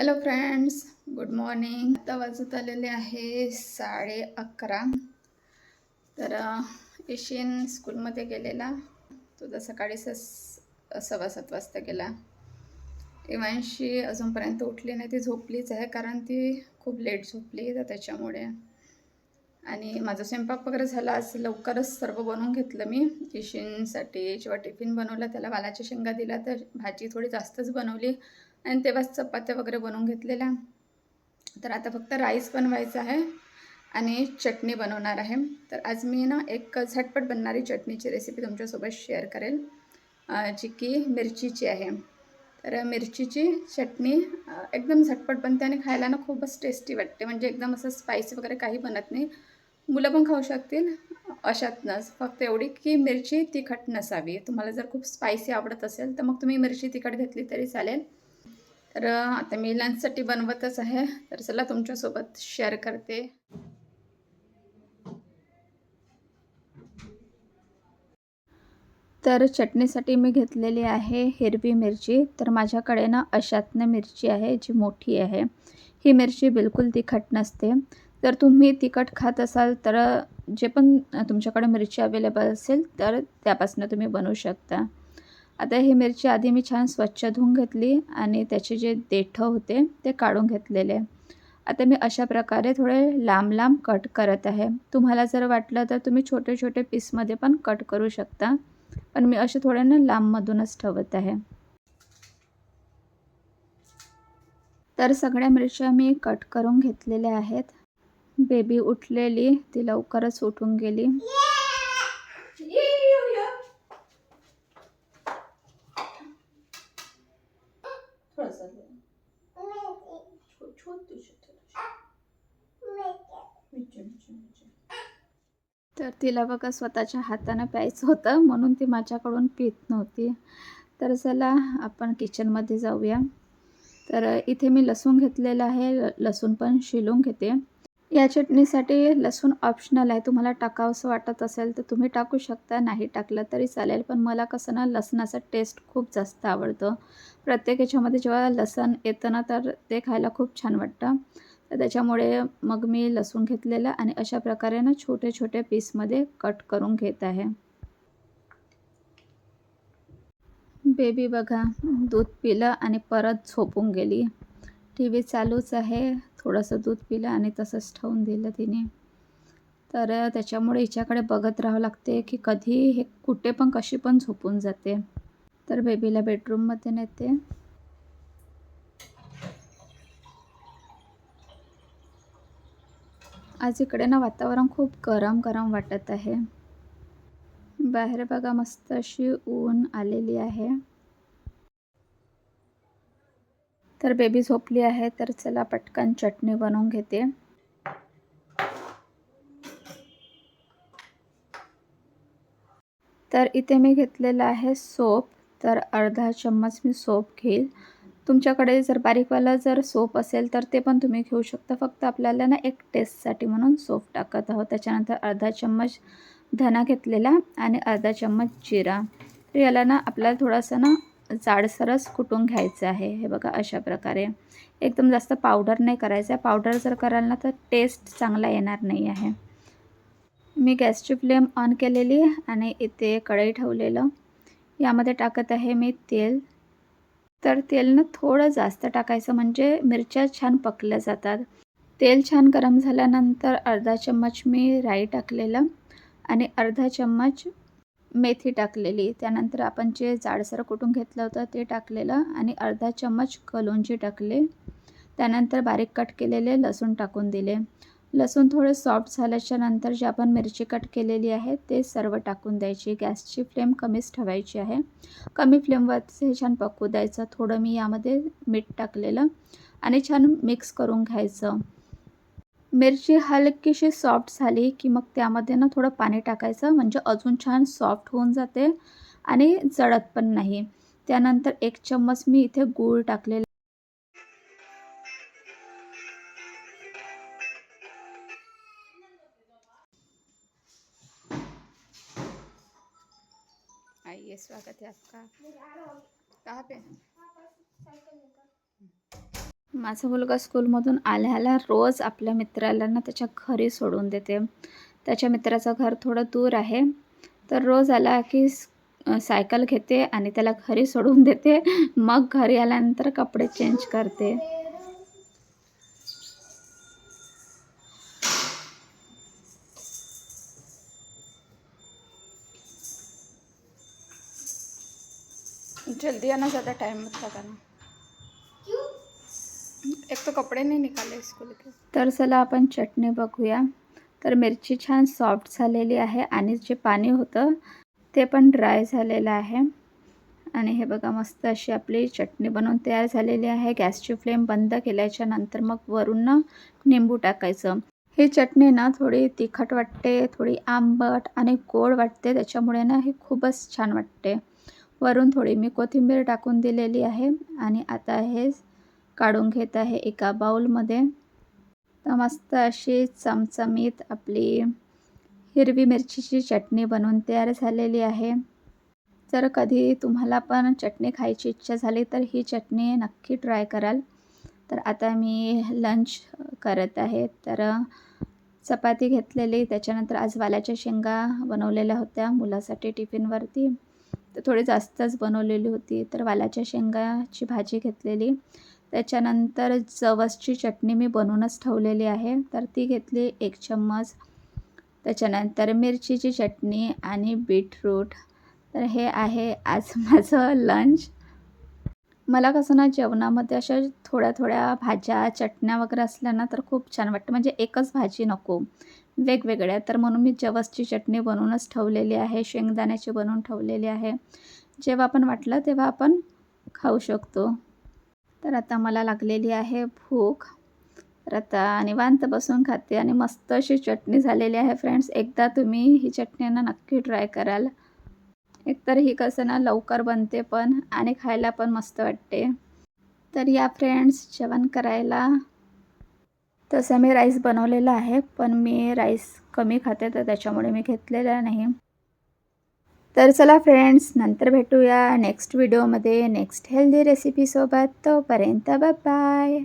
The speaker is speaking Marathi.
हॅलो फ्रेंड्स गुड मॉर्निंग आता वाजत आलेले आहे साडे अकरा. तर एशियन स्कूलमध्ये गेलेला. तो तर सकाळी सस सव्वा सात वाजता गेला. इवांशी अजूनपर्यंत उठली नाही. ती झोपलीच आहे कारण ती खूप लेट झोपली तर त्याच्यामुळे. आणि माझा स्वयंपाक वगैरे झाला आज लवकरच सर्व बनवून घेतलं मी. इशिनसाठी जेव्हा टिफिन बनवला त्याला वालाच्या शेंगा दिला तर भाजी थोडी जास्तच बनवली आणि तेव्हाच चपात्या वगैरे बनवून घेतलेल्या. तर आता फक्त राईस बनवायचा आहे आणि चटणी बनवणार आहे. तर आज मी ना एक झटपट बनणारी चटणीची रेसिपी तुमच्यासोबत शेअर करेल जी की मिरचीची आहे. तर मिरचीची चटणी एकदम झटपट बनते आणि खायला ना खूपच टेस्टी वाटते. म्हणजे एकदम असं स्पायसी वगैरे काही बनत नाही. मुलं पण खाऊ शकतील. अशातनंच. फक्त एवढी की मिरची तिखट नसावी. तुम्हाला जर खूप स्पायसी आवडत असेल तर मग तुम्ही मिरची तिखट घेतली तरी चालेल. तर आता मी लंचसाठी बनवतच आहे. तर चला तुमच्यासोबत शेअर करते. तर चटणीसाठी मी घेतलेली आहे हिरवी मिरची. तर माझ्याकडे ना अशातनं मिरची आहे जी मोठी आहे. ही मिरची बिलकुल तिखट नसते. जर तुम्ही तिखट खात असाल तर जे पण तुमच्याकडे मिरची अवेलेबल असेल तर त्यापासून तुम्ही बनवू शकता. आता ही मिरची आधी मी छान स्वच्छ धुवून घेतली आणि त्याचे जे देठं होते ते काढून घेतलेले. आता मी अशा प्रकारे थोडे लांब लांब कट करत आहे. तुम्हाला जर वाटलं तर तुम्ही छोटे छोटे पीसमध्ये पण कट करू शकता पण मी असे थोडे ना लांबमधूनच ठेवत आहे. तर सगळ्या मिरच्या मी कट करून घेतलेल्या आहेत. बेबी उठलेली ती लवकरच उठून गेली. तर तिला बघा स्वतःच्या हातानं प्यायचं होतं म्हणून ती माझ्याकडून पित नव्हती. तर चला आपण किचनमध्ये जाऊया. तर इथे मी लसूण घेतलेलं आहे लसूण पण शिलून घेते. या चटणीसाठी लसूण ऑप्शनल आहे. तुम्हाला टाकावंसं वाटत असेल तर तुम्ही टाकू शकता. नाही टाकलं तरी चालेल. पण मला कसं ना लसणाचा टेस्ट खूप जास्त आवडतं. प्रत्येक याच्यामध्ये जेव्हा लसण येतं ना तर ते खायला खूप छान वाटतं. तर त्याच्यामुळे मग मी लसूण घेतलेलं आणि अशा प्रकारे ना छोटे छोटे पीसमध्ये कट करून घेत आहे. बेबी बघा दूध पिलं आणि परत झोपून गेली. टी व्ही चालूच आहे. थोडंसं दूध पिलं आणि तसंच ठेवून दिलं तिने. तर त्याच्यामुळे हिच्याकडे बघत राहावं लागते की कधी हे कुठे पण कशी पण झोपून जाते. तर बेबीला बेडरूममध्ये नेते. आज इकडे ना वातावरण खूप गरम गरम वाटत आहे. बाहेर बघा मस्त अशी ऊन आलेली आहे. तर बेबी झोपली आहे तर चला पटकन चटणी बनवून घेते. तर इथे मी घेतलेलं आहे सोप तर अर्धा चम्मच मी सोप घेईल. तुमच्याकडे जर बारीकवाला जर सोप असेल तर ते पण तुम्ही घेऊ शकता. फक्त आपल्याला ना एक टेस्टसाठी म्हणून सोप टाकत आहोत. त्याच्यानंतर अर्धा चम्मच धना घेतलेला आणि अर्धा चम्मच जिरा. तर याला ना आपल्याला थोडासा ना जाडसरच कुटून घ्यायचं आहे. हे बघा अशा प्रकारे. एकदम जास्त पावडर नाही करायचं. आहे पावडर जर कराल ना तर टेस्ट चांगला येणार नाही आहे. मी गॅसची फ्लेम ऑन केलेली आणि इथे कढई ठेवलेलं. यामध्ये टाकत आहे मी तेल. तर तेल ना थोडं जास्त टाकायचं म्हणजे मिरच्या छान पकल्या जातात. तेल छान गरम झाल्यानंतर अर्धा चम्मच मी राई टाकलेलं आणि अर्धा चम्मच मेथी टाकलेली. त्यानंतर आपण जे जाडसर कुटून घेतलं होतं ते टाकलेलं आणि अर्धा चम्मच कलोंजी टाकले. त्यानंतर बारीक कट केलेले लसूण टाकून दिले. लसूण थोडे सॉफ्ट झाल्याच्यानंतर जे आपण मिरची कट केलेली आहे ते सर्व टाकून द्यायची. गॅसची फ्लेम कमीच ठेवायची आहे. कमी फ्लेमवरच हे छान पकवू द्यायचं. थोडं मी यामध्ये मीठ टाकलेलं आणि छान मिक्स करून घ्यायचं. मिरची हलकीशी सॉफ्ट झाली की मग त्यामध्ये ना थोडं पाणी टाकायचं. म्हणजे अजून छान सॉफ्ट होऊन जाते आणि जळत पण नाही. त्यानंतर एक चम्मच मी इथे गूळ टाकलेला आइए स्वागत है आपका. कहाँ पे? माझा मुलगा स्कूलमधून आल्या आल्या रोज आपल्या मित्राला ना त्याच्या घरी सोडून देते. त्याच्या मित्राचं घर थोडं दूर आहे. तर रोज आला की सायकल घेते आणि त्याला घरी सोडून देते. मग घरी आल्यानंतर कपडे चेंज करते. जल्दी आना ज़्यादा टाइम मत लगाना एक तो कपडे नाही निकाले स्कूल के तर चला आपण चटणी बघूया. तर मिरची छान सॉफ्ट झालेली आहे आणि जे पाणी होतं ते पण ड्राय झालेलं आहे. आणि हे बघा मस्त अशी आपली चटणी बनवून तयार झालेली आहे. गॅसची फ्लेम बंद केल्याच्यानंतर मग वरून ना निंबू टाकायचं. ही चटणी ना थोडी तिखट वाटते थोडी आंबट आणि गोड वाटते त्याच्यामुळे ना हे खूपच छान वाटते. वरून थोडी मी कोथिंबीर टाकून दिलेली आहे आणि आता हे काढून घेत आहे एका बाउलमध्ये. तर मस्त अशी चमचमीत आपली हिरवी मिरचीची चटणी बनवून तयार झालेली आहे. जर कधी तुम्हाला पण चटणी खायची इच्छा झाली तर ही चटणी नक्की ट्राय कराल. तर आता मी लंच करत आहे. तर चपाती घेतलेली त्याच्यानंतर आज वाल्याच्या शेंगा बनवलेल्या होत्या मुलासाठी टिफिनवरती. तर थोडी जास्तच बनवलेली होती. तर वालाच्या शेंगाची भाजी घेतलेली. त्याच्यानंतर जवसची चटणी मी बनवूनच ठेवलेली आहे. तर ती घेतली एक चम्मच. त्याच्यानंतर मिरचीची चटणी आणि बीटरूट. तर हे आहे आज माझं लंच मला कसं ना जेवणामध्ये अशा थोड्या थोड्या भाज्या चटण्या वगैरे असल्या ना तर खूप छान वाटतं. म्हणजे एकच भाजी नको. वेगवेगळ्या. तर म्हणून मी जवसची चटणी बनवूनच ठेवलेली आहे. शेंगदाण्याची बनवून ठेवलेली आहे. जेव्हा आपण वाटलं तेव्हा आपण खाऊ शकतो. तर आता मला लागलेली आहे भूक. तर आता निवांत बसून खाते आणि मस्त अशी चटणी झालेली आहे फ्रेंड्स. एकदा तुम्ही ही चटणी ना नक्की ट्राय कराल. एकतर ही कसं ना लवकर बनते पण आणि खायला पण मस्त वाटते. तर या फ्रेंड्स जेवण करायला. तसं मी राईस बनवलेला आहे पण मी राईस कमी खाते तर त्याच्यामुळे मी घेतलेला नाही. तर चला फ्रेंड्स नंतर भेटूया नेक्स्ट व्हिडिओमध्ये नेक्स्ट हेल्दी रेसिपीसोबत तोपर्यंत बाय